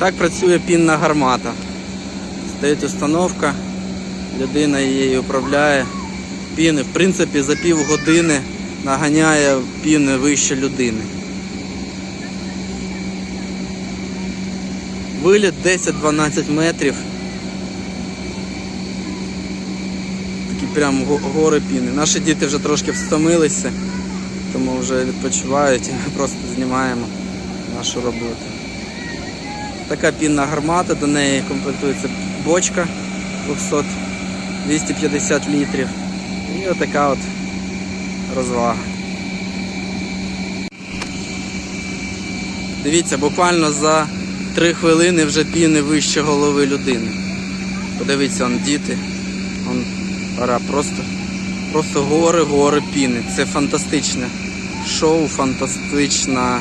Так працює пінна гармата. Стоїть установка, людина її управляє. Піни, в принципі, за півгодини наганяє піни вище людини. Виліт 10-12 метрів. Такі прям гори піни. Наші діти вже трошки встомилися, тому вже відпочивають і просто знімаємо нашу роботу. Така пінна гармата, до неї комплектується бочка 200 250 літрів. І отака от розвага. Дивіться, буквально за 3 хвилини вже піни вище голови людини. Подивіться, он діти. Он пора просто, просто гори, гори піни. Це фантастичне шоу, фантастична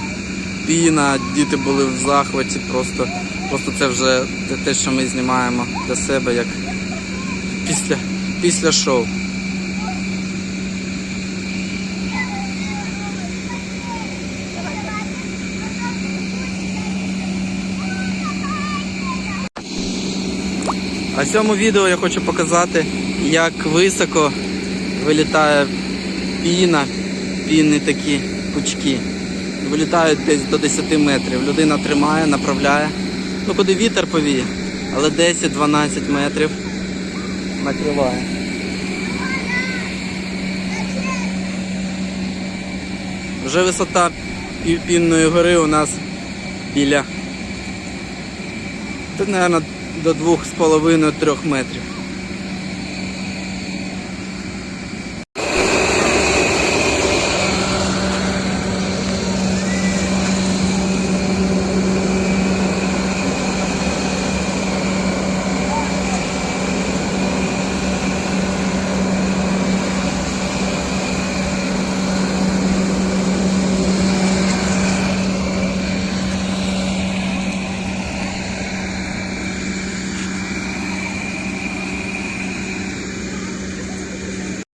піна. Діти були в захваті. Просто, просто це вже те- що ми знімаємо для себе, як після, після шоу. А цьому відео я хочу показати, як високо вилітає піна, пінні такі пучки. Вилітають десь до 10 метрів. Людина тримає, направляє. Ну куди вітер повіє, але 10-12 метрів накриває. Вже висота пі- пінної гори у нас біля, та, мабуть, до 2,5-3 метрів.